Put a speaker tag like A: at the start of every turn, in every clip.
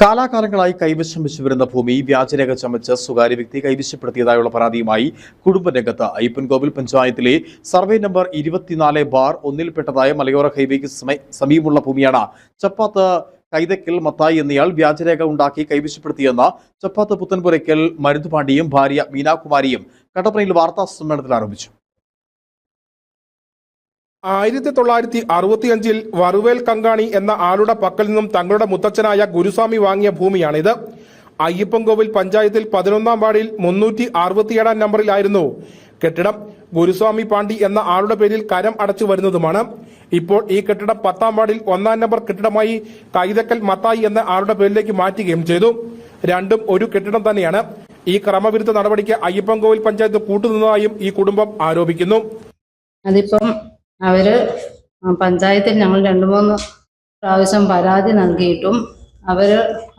A: കാലാകാലങ്ങളായി കൈവശം വെച്ചു വരുന്ന ഭൂമി വ്യാജരേഖ ചമച്ച് സ്വകാര്യ വ്യക്തി കൈവശപ്പെടുത്തിയതായുള്ള പരാതിയുമായി കുടുംബരംഗത്ത് അയ്യപ്പൻകോവിൽ പഞ്ചായത്തിലെ സർവേ നമ്പർ ഇരുപത്തിനാല് ബാർ ഒന്നിൽപ്പെട്ടതായ മലയോര ഹൈവേക്ക് സമീപമുള്ള ഭൂമിയാണ്. ചപ്പാത്ത് കൈതക്കൽ മത്തായി എന്നയാൾ വ്യാജരേഖ ഉണ്ടാക്കി കൈവശപ്പെടുത്തിയെന്ന് ചപ്പാത്ത് പുത്തൻപുരയ്ക്കൽ മരുതുപാണ്ടിയും ഭാര്യ മീനാകുമാരിയും കട്ടപ്പനയിൽ വാർത്താ സമ്മേളനത്തിൽ ആരോപിച്ചു.
B: ആയിരത്തി തൊള്ളായിരത്തി അറുപത്തിയഞ്ചിൽ വറുവേൽ കങ്കാണി എന്ന ആളുടെ പക്കൽ നിന്നും തങ്ങളുടെ മുത്തച്ഛനായ ഗുരുസ്വാമി വാങ്ങിയ ഭൂമിയാണിത് അയ്യപ്പൻകോവിൽ പഞ്ചായത്തിൽ പതിനൊന്നാം വാർഡിൽ മുന്നൂറ്റി അറുപത്തിയേഴാം നമ്പറിലായിരുന്നു. കെട്ടിടം ഗുരുസ്വാമി പാണ്ഡി എന്ന ആളുടെ പേരിൽ കരം അടച്ചു വരുന്നതുമാണ്. ഇപ്പോൾ ഈ കെട്ടിടം പത്താം വാർഡിൽ ഒന്നാം നമ്പർ കെട്ടിടമായി കൈതക്കൽ മത്തായി എന്ന ആളുടെ പേരിലേക്ക് മാറ്റുകയും ചെയ്തു. രണ്ടും ഒരു കെട്ടിടം തന്നെയാണ്. ഈ ക്രമവിരുദ്ധ നടപടിക്ക് അയ്യപ്പൻകോവിൽ പഞ്ചായത്ത് കൂട്ടുനിന്നതായും ഈ കുടുംബം ആരോപിക്കുന്നു.
C: അതിപ്പം അവർ പഞ്ചായത്തിൽ ഞങ്ങൾ രണ്ട് മൂന്ന് പ്രാവശ്യം പരാതി നൽകിയിട്ടും അവർ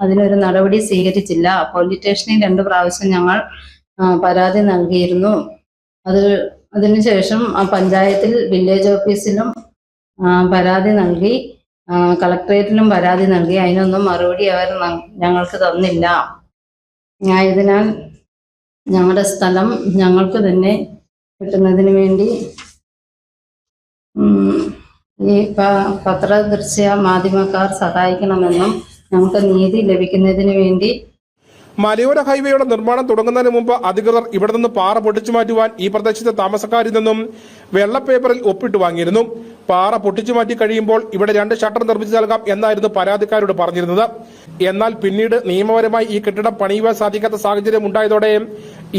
C: അതിനൊരു നടപടി സ്വീകരിച്ചില്ല. പോലീസ് സ്റ്റേഷനിൽ രണ്ട് പ്രാവശ്യം ഞങ്ങൾ പരാതി നൽകിയിരുന്നു. അത് അതിനുശേഷം പഞ്ചായത്തിൽ വില്ലേജ് ഓഫീസിലും പരാതി നൽകി കളക്ടറേറ്റിലും പരാതി നൽകി. അതിനൊന്നും മറുപടി അവർ ഞങ്ങൾക്ക് തന്നില്ല. ആയതിനാൽ ഞങ്ങളുടെ സ്ഥലം ഞങ്ങൾക്ക് തന്നെ കിട്ടുന്നതിന് വേണ്ടി ഈ പത്രദൃശ്യ മാധ്യമക്കാർ സഹായിക്കണമെന്നും നമുക്ക് നീതി ലഭിക്കുന്നതിന് വേണ്ടി
B: മലയോര ഹൈവേയുടെ നിർമ്മാണം തുടങ്ങുന്നതിന് മുമ്പ് അധികൃതർ ഇവിടെ നിന്ന് പാറ പൊട്ടിച്ചു മാറ്റുവാൻ ഈ പ്രദേശത്തെ താമസക്കാരിൽ നിന്നും വെള്ള പേപ്പറിൽ ഒപ്പിട്ട് വാങ്ങിയിരുന്നു. പാറ പൊട്ടിച്ചു മാറ്റി കഴിയുമ്പോൾ ഇവിടെ രണ്ട് ഷട്ടർ നിർമ്മിച്ചു നൽകാം എന്നായിരുന്നു പരാതിക്കാരോട് പറഞ്ഞിരുന്നത്. എന്നാൽ പിന്നീട് നിയമപരമായി ഈ കെട്ടിടം പണിയുവാൻ സാധിക്കാത്ത സാഹചര്യം ഉണ്ടായതോടെ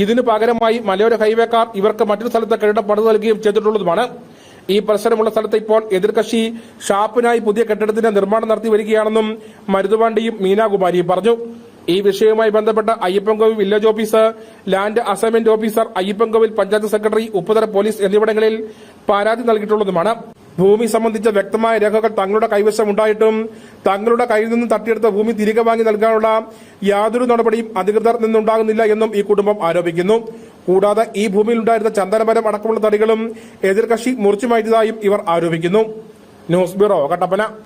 B: ഇതിനു പകരമായി മലയോര ഹൈവേക്കാർ ഇവർക്ക് മറ്റൊരു സ്ഥലത്ത് കെട്ടിടം പണിതു നൽകുകയും ചെയ്തിട്ടുള്ളതുമാണ്. ഈ പ്രശ്നമുള്ള സ്ഥലത്ത് ഇപ്പോൾ എതിർകക്ഷി ഷാപ്പിനായി പുതിയ കെട്ടിടത്തിന്റെ നിർമ്മാണം നടത്തി വരികയാണെന്നും മരുതുപാണ്ടിയും മീനാകുമാരിയും പറഞ്ഞു. ഈ വിഷയവുമായി ബന്ധപ്പെട്ട Ayyappancoil village officer land assignment officer Ayyappancoil panchayat secretary Upputhara police എന്നിവിടങ്ങളിൽ പരാതി നൽകിയിട്ടുള്ളതുമാണ്. ഭൂമി സംബന്ധിച്ച വ്യക്തമായ രേഖകൾ തങ്ങളുടെ കൈവശം ഉണ്ടായിട്ടും തങ്ങളുടെ കയ്യിൽ നിന്ന് തട്ടിയെടുത്ത ഭൂമി തിരികെ വാങ്ങി നൽകാനുള്ള യാതൊരു നടപടിയും അധികൃതർ നിന്നുണ്ടാകുന്നില്ല എന്നും ഈ കുടുംബം ആരോപിക്കുന്നു. കൂടാതെ ഈ ഭൂമിയിൽ ഉണ്ടായിരുന്ന ചന്ദനമരം അടക്കമുള്ള തടികളും എതിർകക്ഷി മുറിച്ചു മാറ്റിയതായും ഇവർ ആരോപിക്കുന്നു. News bureau Kattappana.